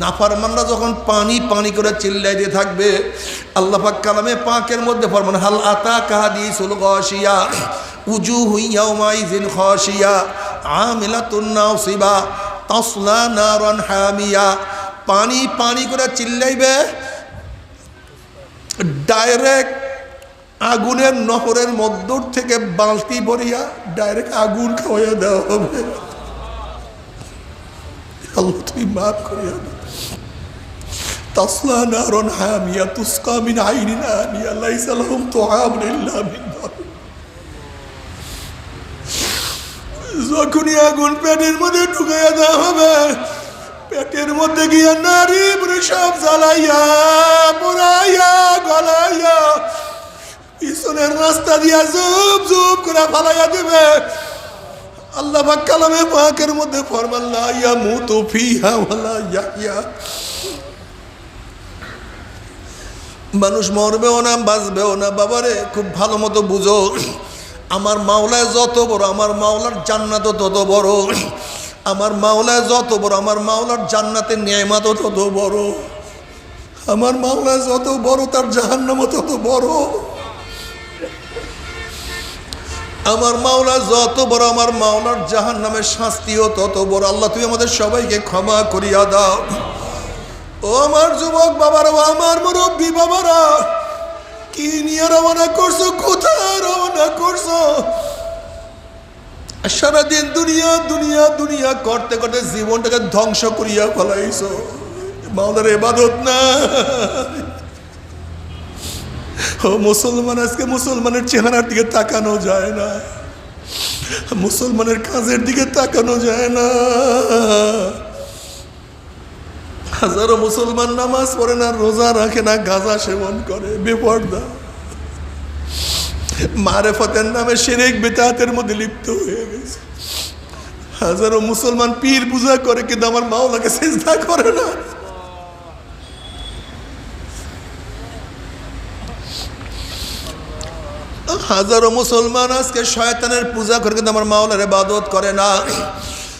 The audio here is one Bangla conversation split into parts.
নাফারমানরা যখন পানি পানি করে চিল্লাই দিয়ে থাকবে, আল্লাহ পাক কালামে পাকের মধ্যে ফরমান, হাল আতা কাহাদি সুল গশিয়া উজু হুইয়া মাইজিন খসিয়া আমিলাতুন নাসিবা তাসলা নারান হামিয়া। পানি পানি করে চিল্লাইবে, ডাইরেক্ট আগুনের নহরের মধ্যর থেকে বালতি ভরিয়া ডাইরেক্ট আগুন খাওয়াইয়া দেওয়া হবে। তুমি মাফ করিয়া দাও। تصلى نار حامية تسقى من عين آنية ليس لهم طعام إلا من ضر যখনই আগুন পেটের মধ্যে ঢুকাইয়া দেওয়া হবে পেটের মধ্যে গিয়া নারী পুরো সব জ্বালাইয়া পোড়াইয়া গলাইয়া পিছনের রাস্তা দিয়া জুপ জুপ করে ফালাইয়া দেবে আল্লাহ পাক কালামে পাকের মধ্যে ফরমাল্লা ইয়া মুতু ফিহা ওয়ালা ইয়াহিয়া মানুষ মরবেও না, বাঁচবেও না। বাবারে, খুব ভালো মতো বুঝো। আমার মাওলায় যত বড়, আমার মাওলার জান্নাত তত বড়। আমার মাওলায় যত বড়, আমার মাওলার জান্নাতের ন্যায়মাতও তত বড়। আমার মাওলায় যত বড়, তার জাহান্নামও তত বড়। আমার মাওলা যত বড়, আমার মাওলার জাহান নামের শাস্তিও তত বড়। আল্লাহ, তুমি আমাদের সবাইকে ক্ষমা করিয়া দাও। ও আমার যুবক বাবারা আমার মুরব্বী বাবারা, কি নিয়ে রওনা করছ, কোথায় রওনা করছ? সারাদিন দুনিয়া দুনিয়া দুনিয়া করতে করতে জীবনটাকে ধ্বংস করিয়া ফেলাইছো। মাওলার এবাদত না। ও মুসলমান, আজকে মুসলমানের চেহারার দিকে তাকানো যায় না। মুসলমানের কাজের দিকে তাকানো যায় না। হাজারো মুসলমান নামাজ পড়ে না, রোজা রাখে না, গাঁজা সেবন করে, বেপর্দা। মারেফতের নামে সেরেক বেতাহাতের মধ্যে লিপ্ত হয়ে গেছে। হাজারো মুসলমান পীর পূজা করে, কিন্তু আমার মাওলাকে চেষ্টা করে না। হাজারো মুসলমান আজকে শয়তানের পূজা করে, কিন্তু আমার মাওলার ইবাদত করে না।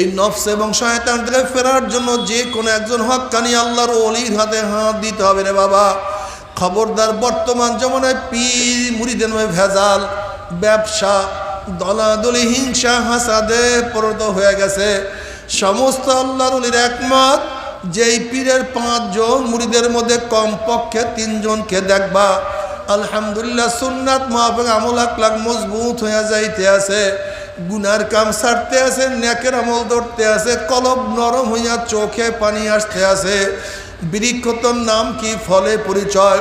এই নফস এবং শয়তান থেকে ফেরার জন্য যে কোনো একজন হকানি আল্লাহর অলির হাতে হাত দিতে হবে রে বাবা। খবরদার বর্তমান জমানায় পীর মুড়িদের ভেজাল, ব্যবসা, দলাদলি, হিংসা, হাসাদে পরিণত হয়ে গেছে। সমস্ত আল্লাহর অলির একমত, যেই পীরের পাঁচজন মুড়িদের মধ্যে কমপক্ষে তিনজনকে দেখবা। আলহামদুলিল্লাহ সুন্নাত মাহফিক আমল আকলাক মজবুত হয়ে যাইতে আছে। গুনার কাম ছাড়তে আছে নেকের আমল ধরতে আছে, কলব নরম হইয়া চোখে পানি আসতে আছে। বৃক্ষতর নাম কি? ফলে পরিচয়।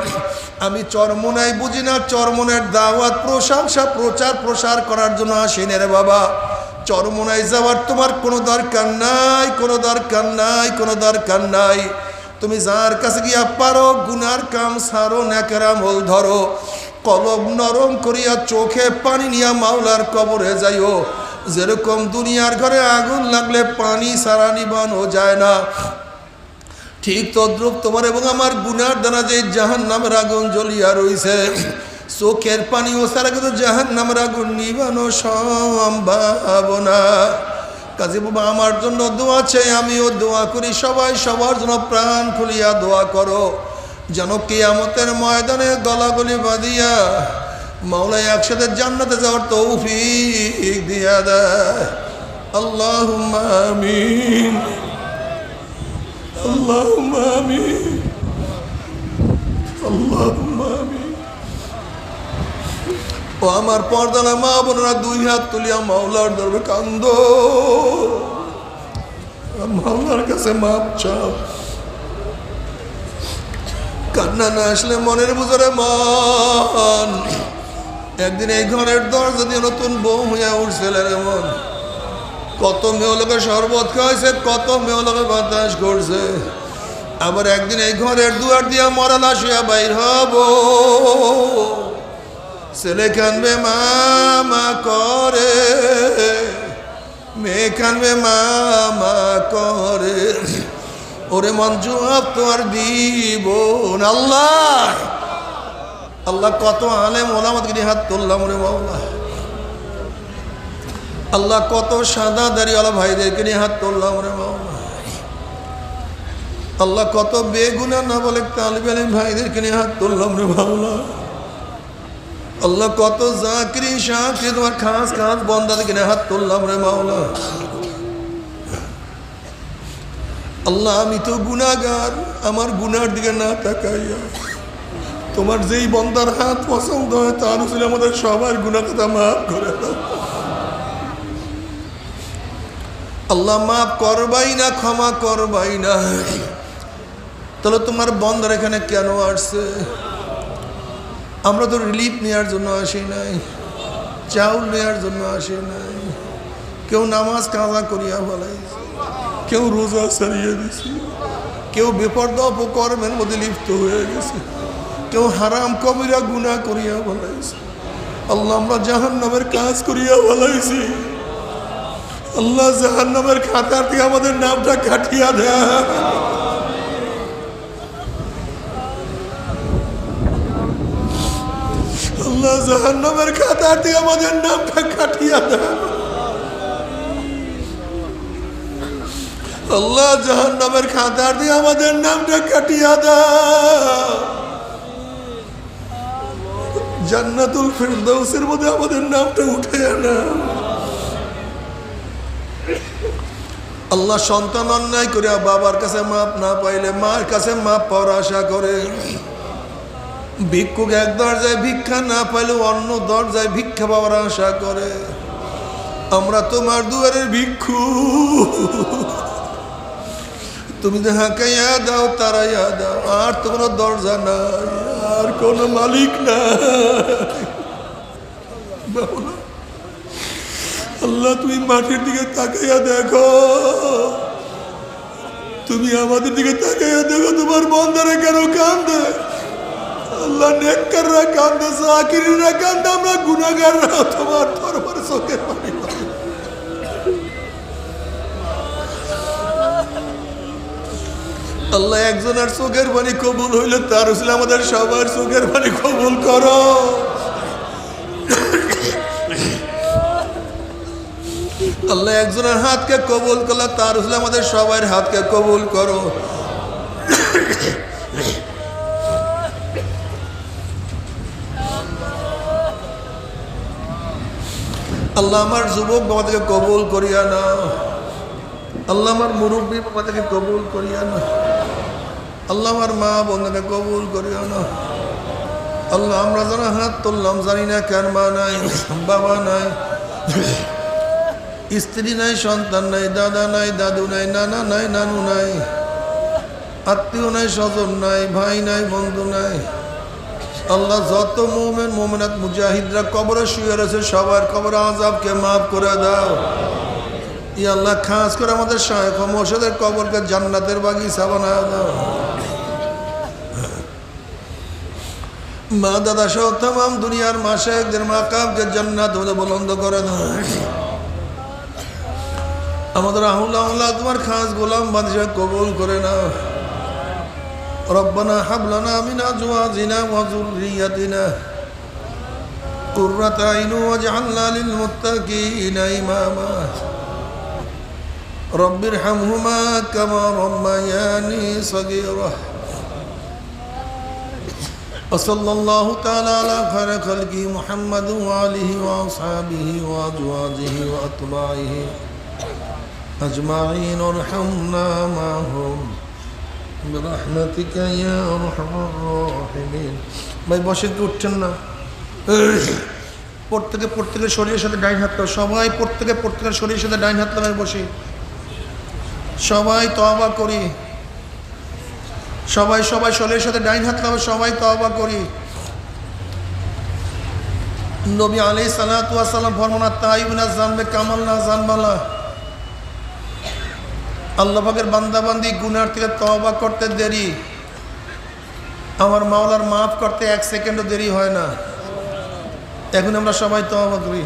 আমি চরমনাই বুঝি না চরমনের দাওয়াত, প্রশংসা, প্রচার, প্রসার করার জন্য আসিনি রে বাবা। চরমনায় যাওয়ার তোমার কোনো দরকার নাই, কোনো দরকার নাই, কোনো দরকার নাই। তুমি যার কাছে গিয়া পারো, গুনার কাম সারো নেকের আমল ধরো। কলব নরম করিয়া চোখে পানি নিয়া মাওলার কবরে যাইও। যেরকম দুনিয়ার ঘরে আগুন লাগলে পানি সারা নিবানো যায় না। ঠিক তদ্রুপ তোমার এবং আমার গুনার দ্বারা যে জাহান নামের আগুন জ্বলিয়া রইছে, চোখের পানি ও সারা কিন্তু জাহান নামের আগুন নিবানো সম্ভাবনা কাজী বাবা, আমার জন্য দোয়া চাই আমিও দোয়া করি, সবাই সবার জন্য প্রাণ খুলিয়া দোয়া করো। যেন কেয়ামতের ময়দানে গলাগলি বাঁধিয়া মাওলাই একসাথে জান্নাতে যাওয়ার তৌফি দিয়া দেয়। আল্লাহ আল্লাহ আল্লাহ ও আমার পর্দানা মা বোনরা, দুই হাত তুলিয়া মাওলার দরবে কান্দ। মাওলার কাছে মাপ চাপ কান্না না আসলে মনের বুঝরে মন। একদিন এই ঘরের দরজা দিয়ে নতুন বউ হইয়া উঠছিল এমন কত মেয়ে শরবত খাইছে, কত মেয়ে বাতাস করছে। আবার একদিন এই ঘরের দুয়ার দিয়া মরা লাশিয়া বাইর হব। ছেলে কানবে, মামা করে। মেয়ে কানবে, মামা করে। ওরে মঞ্জু আপ তোমার দিব আল্লাহ। আল্লাহ কত আলেম ওলামতকে হাত তুললাম রে মাওলা। আল্লাহ কত সাদা দাড়িওয়ালা ভাইদেরকে নিয়ে হাত তুললাম রে মাওলা। আল্লাহ কত বেগুনা না বলে তালিব আলিম ভাইদেরকে নিয়ে হাত তুললাম রে মাওলা। আল্লাহ কত জাকরি, শাকরি, তোমার খাস খাস বন্দাদেরকে নিয়ে হাত তুললাম রে মাওলা। আল্লাহ, আমি তো গুনাগার আমার গুনার দিকে না তাকাইয়া। তোমার যেই বন্দার হাত পছন্দ হয়, তার ছিল আমাদের সবার গুণা কথা মাফ করে আল্লাহ, মাফ করবাই না, ক্ষমা করবাই না। তাহলে তোমার বন্দার এখানে কেন আসছে? আমরা তো রিলিফ নেওয়ার জন্য আসি নাই, চাউল নেওয়ার জন্য আসি নাই। কেউ নামাজ কাজা করিয়া ফেলাইছে। কেউ রোজা সারিয়ে দিছে কেউ বেপর্দা অপকর্মের মধ্যে লিপ্ত হয়ে গেছে। কেউ হারাম কবিরা গুণা করিয়া বলাইছে আল্লাহ, আমরা জাহান নামের কাজ করিয়া বলাইছি আল্লাহ জাহান নামের খাতার থেকে আমাদের নামটা কাটিয়া দেয়। আল্লাহ জাহান নামের খাতার থেকে আমাদের নামটা কাটিয়া দেয়। আল্লাহ জাহান নামের খাতার দিয়ে আমাদের নামটা কাটিয়া দাও। জান্নাতুল ফেরদৌসের মধ্যে আমাদের নামটা উঠে না আল্লাহ সন্তান অন্যায় করে বাবার কাছে মাপ না পাইলে মার কাছে মাপ পাওয়ার আশা করে। ভিক্ষুক এক দরজায় ভিক্ষা না পাইলে অন্য দরজায় ভিক্ষা পাওয়ার আশা করে। আমরা তোমার দুয়ারের ভিক্ষু। তুমি যে হাঁকাইয়া দাও তারাইয়া দাও আর তো দরজা নাই আর কোনো মালিক বাবুরা, আল্লাহ তুমি মাটির দিকে তাকাইয়া দেখো। তুমি আমাদের দিকে তাকাইয়া দেখো তোমার বন্ধারে কেন কান্দে? আল্লাহ নেককাররা কান্দে সাকিরিরা কান্দে আমরা গুনাগাররা তোমার দরবার চোখের আল্লাহ একজনের চোখের পানি কবুল হইলে তার ছিল আমাদের সবার চোখের পানি কবুল করো। আল্লাহ একজনের হাতকে কবুল করলে তার ছিল আমাদের সবার হাতকে কবুল করো। আল্লাহ আমার যুবক বাবাদেরকে কবুল করিয়া না আল্লাহ আমার মুরব্বী বাবাদেরকে কবুল করিয়া না আল্লাহ আমার মা বোনকে কবুল করিও না। আল্লাহ, আমরা যারা হাত তুললাম, জানি না কার মা নাই, বাবা নাই, স্ত্রী নাই, সন্তান নাই, দাদা নাই, দাদু নাই, নানা নাই, নানু নাই, আত্মীয় নাই, স্বজন নাই, ভাই নাই, বন্ধু নাই। আল্লাহ, যত মোমেন, মোমেনাত, মুজাহিদরা কবরে শুয়ে রয়েছে, সবার কবর আজাবকে মাফ করে দাও। ই আল্লাহ, খাস করে আমাদের শায়েখ মোর্শেদের কবরকে জান্নাতের বাগিচা বানায় দাও। মা দাদা সহ তাম দুনিয়ার মা শেখদের মা কামকে জান্নাত হতে বলন্দ করে দাও আমাদের আহুল্লাহ আল্লাহ তোমার খাস গোলাম বাদশাহ কবুল করে নাও ربنا هب لنا من ازواجنا وذريتنا قرة عين واجعلنا للمتقين اماما رب ارحمهما كما ربياني صغيرا وصلى الله تعالى على خير خلقه محمد وآله وأصحابه وأزواجه وأتباعه أجمعين وارحمنا معهم برحمتك يا أرحم الراحمين ভাই বসে কি উঠছেন না প্রত্যেকে প্রত্যেকের শরীরের সাথে ডাইন হাত লাগাও। সবাই প্রত্যেকে প্রত্যেকের শরীরের সাথে ডাইন হাত লাগায় বসি সবাই তওবা করি সবাই সবাই শরীরের সাথে ডাইন হাত লাগাবে সবাই তওবা করি। নবী আলাই সালাতাম ফরমানা তাইবিনা জানবে কামাল না জানবালা আল্লাহ পাকের বান্দাবান্দি গুনার থেকে তওবা করতে দেরি। আমার মাওলার মাফ করতে এক সেকেন্ডও দেরি হয় না। এখন আমরা সবাই তো করি।